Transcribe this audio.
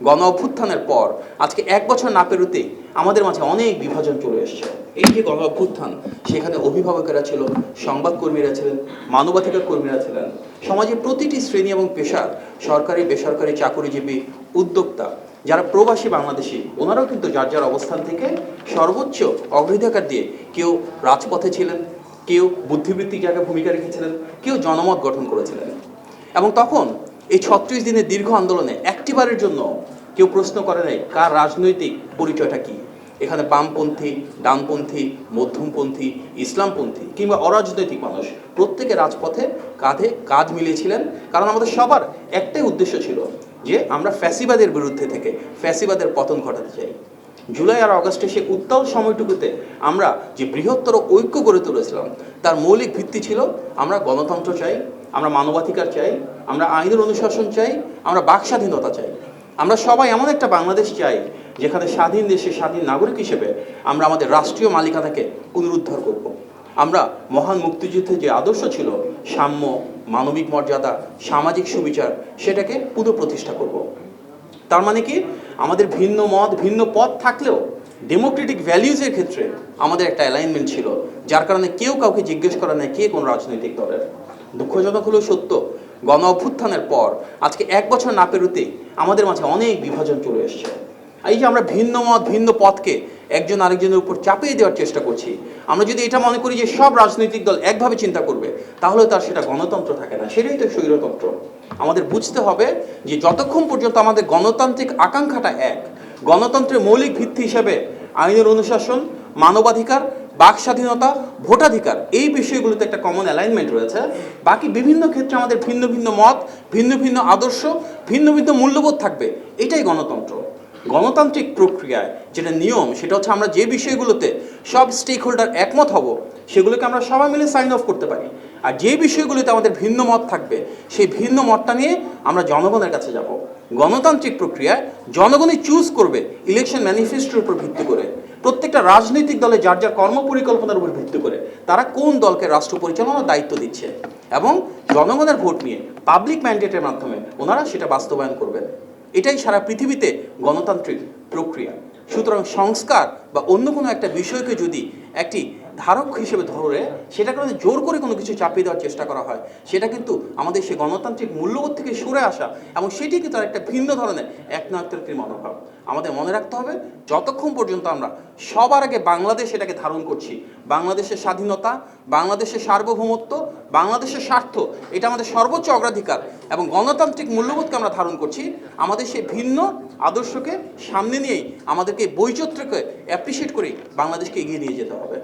গণ অভ্যুত্থানের পর, আজকে এক বছর না পেরোতে আমাদের মাঝে অনেক বিভাজন চলে এসেছে। এই যে গণ অভ্যুত্থান, সেখানে অভিভাবকেরা ছিল, সংবাদকর্মীরা ছিলেন, মানবাধিকার কর্মীরা ছিলেন। সমাজের প্রতিটি শ্রেণি এবং পেশার, সরকারি, বেসরকারি চাকরিজীবী উদ্যোক্তা, যারা প্রবাসী বাংলাদেশি, ওনারাও কিন্তু যার যার অবস্থান থেকে সর্বোচ্চ অগ্রাধিকার দিয়ে কেউ রাজপথে ছিলেন, কেউ বুদ্ধিবৃত্তিক জায়গায় ভূমিকা রেখেছিলেন, কেউ জনমত গঠন করেছিলেন। এবং তখন এই ছত্রিশ দিনের দীর্ঘ আন্দোলনে একটিবারের জন্য কেউ প্রশ্ন করে নাই, কার রাজনৈতিক পরিচয়টা কি? এখানে বামপন্থী, ডানপন্থী, মধ্যমপন্থী, ইসলামপন্থী কিংবা অরাজনৈতিক মানুষ প্রত্যেকে রাজপথে কাঁধে কাঁধ মিলিয়েছিলেন। কারণ আমাদের সবার একটাই উদ্দেশ্য ছিল যে আমরা ফ্যাসিবাদের বিরুদ্ধে থেকে ফ্যাসিবাদের পতন ঘটাতে চাই। জুলাই আর অগস্টে সে উত্তাল সময়টুকুতে আমরা যে বৃহত্তর ঐক্য গড়ে তুলেছিলাম, তার মৌলিক ভিত্তি ছিল আমরা গণতন্ত্র চাই আমরা মানবাধিকার চাই, আমরা আইনের অনুশাসন চাই, আমরা বাক স্বাধীনতা চাই আমরা সবাই এমন একটা বাংলাদেশ চাই, যেখানে স্বাধীন দেশে স্বাধীন নাগরিক হিসেবে আমরা আমাদের রাষ্ট্রীয় মালিকানাকে পুনরুদ্ধার করব। আমরা মহান মুক্তিযুদ্ধের যে আদর্শ ছিল, সাম্য, মানবিক মর্যাদা, সামাজিক সুবিচার, সেটাকে পুনঃপ্রতিষ্ঠা করব। তার মানে কি আমাদের ভিন্ন মত, ভিন্ন পথ থাকলেও ডেমোক্রেটিক ভ্যালিউজের ক্ষেত্রে আমাদের একটা অ্যালাইনমেন্ট ছিল, যার কারণে কেউ কাউকে জিজ্ঞেস করে না কে কোন রাজনৈতিক দলের দুঃখজনক হলেও সত্য। গণ অভ্যুত্থানের পর আজকে এক বছর না পেরোতেই আমাদের মাঝে অনেক বিভাজন চলে এসেছে। এই যে আমরা ভিন্ন মত, ভিন্ন পথকে একজন আরেকজনের উপর চাপিয়ে দেওয়ার চেষ্টা করছি, আমরা যদি এটা মনে করি যে সব রাজনৈতিক দল একভাবে চিন্তা করবে, তাহলে তার সেটা গণতন্ত্র থাকে না, সেটাই তো স্বৈরতন্ত্র। আমাদের বুঝতে হবে যে যতক্ষণ পর্যন্ত আমাদের গণতান্ত্রিক আকাঙ্ক্ষাটা এক, গণতন্ত্রের মৌলিক ভিত্তি হিসেবে আইনের অনুশাসন, মানবাধিকার বাক স্বাধীনতা ভোটাধিকার, এই বিষয়গুলোতে একটা কমন অ্যালাইনমেন্ট রয়েছে। বাকি বিভিন্ন ক্ষেত্রে আমাদের ভিন্ন ভিন্ন মত, ভিন্ন ভিন্ন আদর্শ, ভিন্ন ভিন্ন মূল্যবোধ থাকবে। এটাই গণতন্ত্র। গণতান্ত্রিক প্রক্রিয়ায় যেটা নিয়ম, সেটা হচ্ছে আমরা যে বিষয়গুলোতে সব স্টেক হোল্ডার একমত হব, সেগুলোকে আমরা সবাই মিলে সাইন অফ করতে পারি। আর যে বিষয়গুলোতে আমাদের ভিন্ন মত থাকবে, সেই ভিন্ন মতটা নিয়ে আমরা জনগণের কাছে যাব। গণতান্ত্রিক প্রক্রিয়ায় জনগণই চুজ করবে ইলেকশন ম্যানিফেস্টোর উপর ভিত্তি করে। প্রত্যেকটা রাজনৈতিক দলে যার যার কর্মপরিকল্পনার উপর ভিত্তি করে তারা কোন দলকে রাষ্ট্র পরিচালনার দায়িত্ব দিচ্ছে এবং জনগণের ভোট নিয়ে পাবলিক ম্যান্ডেটের মাধ্যমে ওনারা সেটা বাস্তবায়ন করবেন। এটাই সারা পৃথিবীতে গণতান্ত্রিক প্রক্রিয়া। সুতরাং সংস্কার বা অন্য কোনো একটা বিষয়কে যদি একটি ধারক হিসেবে ধরে সেটা কারণে জোর করে কোনো কিছু চাপিয়ে দেওয়ার চেষ্টা করা হয়, সেটা কিন্তু আমাদের সেই গণতান্ত্রিক মূল্যবোধ থেকে সরে আসা এবং সেটি কিন্তু একটা ভিন্ন ধরনের একনায়কতন্ত্রী মনোভাব। আমাদের মনে রাখতে হবে, যতক্ষণ পর্যন্ত আমরা সবার আগে বাংলাদেশ এটাকে ধারণ করছি, বাংলাদেশের স্বাধীনতা, বাংলাদেশের সার্বভৌমত্ব, বাংলাদেশের স্বার্থ, এটা আমাদের সর্বোচ্চ অগ্রাধিকার এবং গণতান্ত্রিক মূল্যবোধকে আমরা ধারণ করছি, আমাদের সেই ভিন্ন আদর্শকে সামনে নিয়েই আমাদেরকে বৈচিত্র্যকে অ্যাপ্রিসিয়েট করেই বাংলাদেশকে এগিয়ে নিয়ে যেতে হবে।